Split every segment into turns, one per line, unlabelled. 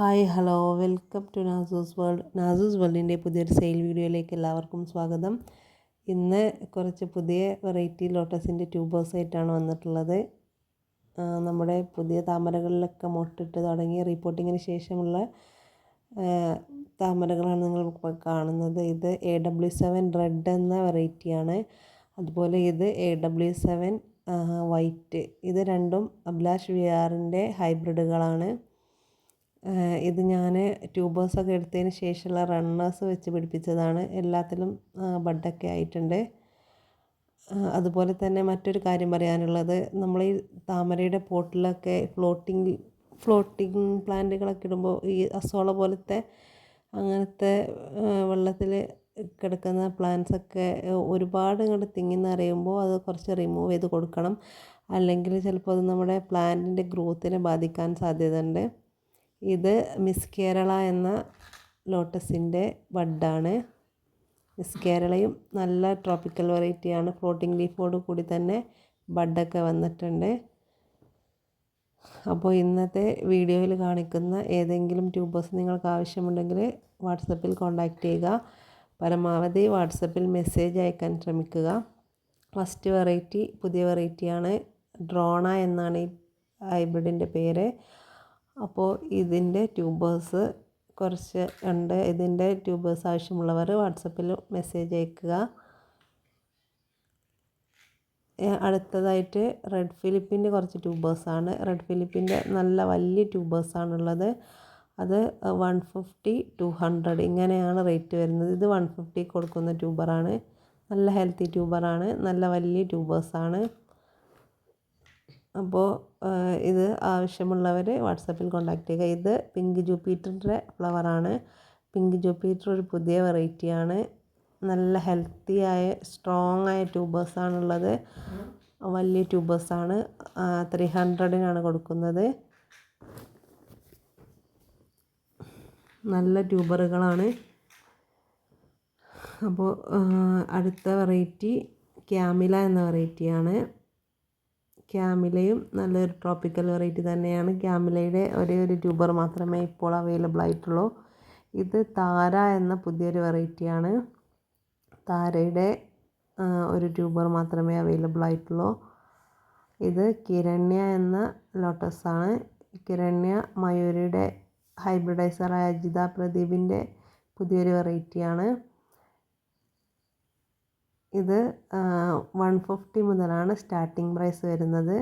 Hi hello. Welcome to Nasoos world Nasoos വേൾഡിന്റെ പുതിയൊരു sale വീഡിയോയിലേക്ക് എല്ലാവർക്കും സ്വാഗതം. ഇന്ന് കുറച്ച് പുതിയ വെറൈറ്റി ലോട്ടസിന്റെ ട്യൂബേഴ്സ് ആയിട്ടാണ് വന്നിട്ടുള്ളത് നമ്മുടെ പുതിയ താമരകളിലൊക്കെ മുട്ടിട്ട് തുടങ്ങി റിപ്പോർട്ടിങ്ങിന് ശേഷമുള്ള താമരകളാണ് നിങ്ങൾ കാണുന്നത്. ഇത് എ ഡബ്ല്യു സെവൻ റെഡ് എന്ന വെറൈറ്റിയാണ്. അതുപോലെ ഇത് എ ഡബ്ല്യു സെവൻ വൈറ്റ് ഇത് രണ്ടും അഭിലാഷ് വി ആറിന്റെ ഹൈബ്രിഡുകളാണ്. ഇത് ഞാൻ ട്യൂബേഴ്സൊക്കെ എടുത്തതിന് ശേഷമുള്ള റണ്ണേഴ്സ് വെച്ച് പിടിപ്പിച്ചതാണ്. എല്ലാത്തിലും ബഡൊക്കെ ആയിട്ടുണ്ട്. അതുപോലെ തന്നെ മറ്റൊരു കാര്യം പറയാനുള്ളത്. നമ്മൾ ഈ താമരയുടെ പോട്ടിലൊക്കെ ഫ്ലോട്ടിങ് ഫ്ലോട്ടിങ് പ്ലാന്റുകളൊക്കെ ഇടുമ്പോൾ ഈ അസോള പോലത്തെ അങ്ങനത്തെ വെള്ളത്തിൽ കിടക്കുന്ന പ്ലാന്റ്സ് ഒക്കെ ഒരുപാട് ഇങ്ങോട്ട് തിങ്ങി അറിയുമ്പോൾ അത് കുറച്ച് റിമൂവ് ചെയ്ത് കൊടുക്കണം. അല്ലെങ്കിൽ ചിലപ്പോൾ അത് നമ്മുടെ പ്ലാന്റിന്റെ ഗ്രോത്തിനെ ബാധിക്കാൻ സാധ്യതയുണ്ട്. ഇത് മിസ് കേരള എന്ന ലോട്ടസിന്റെ ബഡാണ്. മിസ് കേരളയും നല്ല ട്രോപ്പിക്കൽ വെറൈറ്റിയാണ്. ഫ്ലോട്ടിംഗ് ലീഫോട് കൂടി തന്നെ ബഡൊക്കെ വന്നിട്ടുണ്ട്. അപ്പോൾ ഇന്നത്തെ വീഡിയോയിൽ കാണിക്കുന്ന ഏതെങ്കിലും ട്യൂബേഴ്സ് നിങ്ങൾക്ക് ആവശ്യമുണ്ടെങ്കിൽ വാട്സപ്പിൽ കോൺടാക്റ്റ് ചെയ്യുക. പരമാവധി വാട്സപ്പിൽ മെസ്സേജ് അയക്കാൻ ശ്രമിക്കുക. ഫസ്റ്റ് വെറൈറ്റി പുതിയ വെറൈറ്റിയാണ്. ഡ്രോണ എന്നാണ് ഈ ഹൈബ്രിഡിന്റെ പേര്. അപ്പോൾ ഇതിന്റെ ട്യൂബേഴ്സ് കുറച്ച് ഉണ്ട്. ഇതിന്റെ ട്യൂബേഴ്സ് ആവശ്യമുള്ളവർ വാട്സപ്പിൽ മെസ്സേജ് അയക്കുക. അടുത്തതായിട്ട് റെഡ് ഫിലിപ്പിന്റെ കുറച്ച് ട്യൂബേഴ്സാണ് റെഡ് ഫിലിപ്പിന്റെ നല്ല വലിയ ട്യൂബേഴ്സാണുള്ളത് അത് വൺ ഫിഫ്റ്റി ടു ഹൺഡ്രഡ് ഇങ്ങനെയാണ് റേറ്റ് വരുന്നത്. ഇത് വൺ ഫിഫ്റ്റി കൊടുക്കുന്ന ട്യൂബറാണ്. നല്ല ഹെൽത്തി ട്യൂബറാണ്. നല്ല വലിയ ട്യൂബേഴ്സാണ് അപ്പോൾ ഇത് ആവശ്യമുള്ളവർ വാട്സപ്പിൽ കോൺടാക്ട് ചെയ്യുക. ഇത് പിങ്ക് ജൂപ്പിറ്ററിന്റെ ഫ്ലവറാണ്. പിങ്ക് ജൂപ്പിറ്റർ ഒരു പുതിയ വെറൈറ്റിയാണ്. നല്ല ഹെൽത്തിയായ സ്ട്രോങ് ആയ ട്യൂബേഴ്സാണുള്ളത്. വലിയ ട്യൂബേഴ്സാണ്. ത്രീ ഹൺഡ്രഡിനാണ് കൊടുക്കുന്നത്. നല്ല ട്യൂബറുകളാണ്. അപ്പോൾ അടുത്ത വെറൈറ്റി ക്യാമില എന്ന വെറൈറ്റിയാണ്. ക്യാമിലയും നല്ലൊരു ട്രോപ്പിക്കൽ വെറൈറ്റി തന്നെയാണ്. ക്യാമിലയുടെ ഒരേ ഒരു ട്യൂബർ മാത്രമേ ഇപ്പോൾ അവൈലബിൾ ആയിട്ടുള്ളൂ. ഇത് താര എന്ന പുതിയൊരു വെറൈറ്റിയാണ് താരയുടെ ഒരു ട്യൂബർ മാത്രമേ അവൈലബിൾ ആയിട്ടുള്ളൂ. ഇത് കിരണ്യ എന്ന ലോട്ടസാണ് കിരണ്യ മയൂരിയുടെ ഹൈബ്രിഡൈസറായ അജിത പ്രദീപിന്റെ പുതിയൊരു വെറൈറ്റിയാണ് ഇത് വൺ ഫിഫ്റ്റി മുതലാണ് സ്റ്റാർട്ടിങ് പ്രൈസ് വരുന്നത്.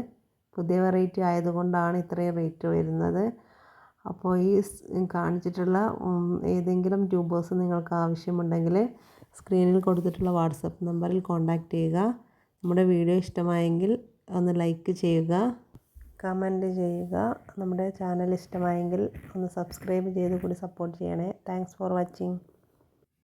പുതിയ വെറൈറ്റി ആയതുകൊണ്ടാണ് ഇത്രയും റേറ്റ് വരുന്നത്. അപ്പോൾ ഈ കാണിച്ചിട്ടുള്ള ഏതെങ്കിലും ട്യൂബേഴ്സ് നിങ്ങൾക്ക് ആവശ്യമുണ്ടെങ്കിൽ സ്ക്രീനിൽ കൊടുത്തിട്ടുള്ള വാട്സപ്പ് നമ്പറിൽ കോൺടാക്റ്റ് ചെയ്യുക. നമ്മുടെ വീഡിയോ ഇഷ്ടമായെങ്കിൽ ഒന്ന് ലൈക്ക് ചെയ്യുക. കമന്റ് ചെയ്യുക. നമ്മുടെ ചാനൽ ഇഷ്ടമായെങ്കിൽ ഒന്ന് സബ്സ്ക്രൈബ് ചെയ്ത് കൂടി സപ്പോർട്ട് ചെയ്യണേ. Thanks for watching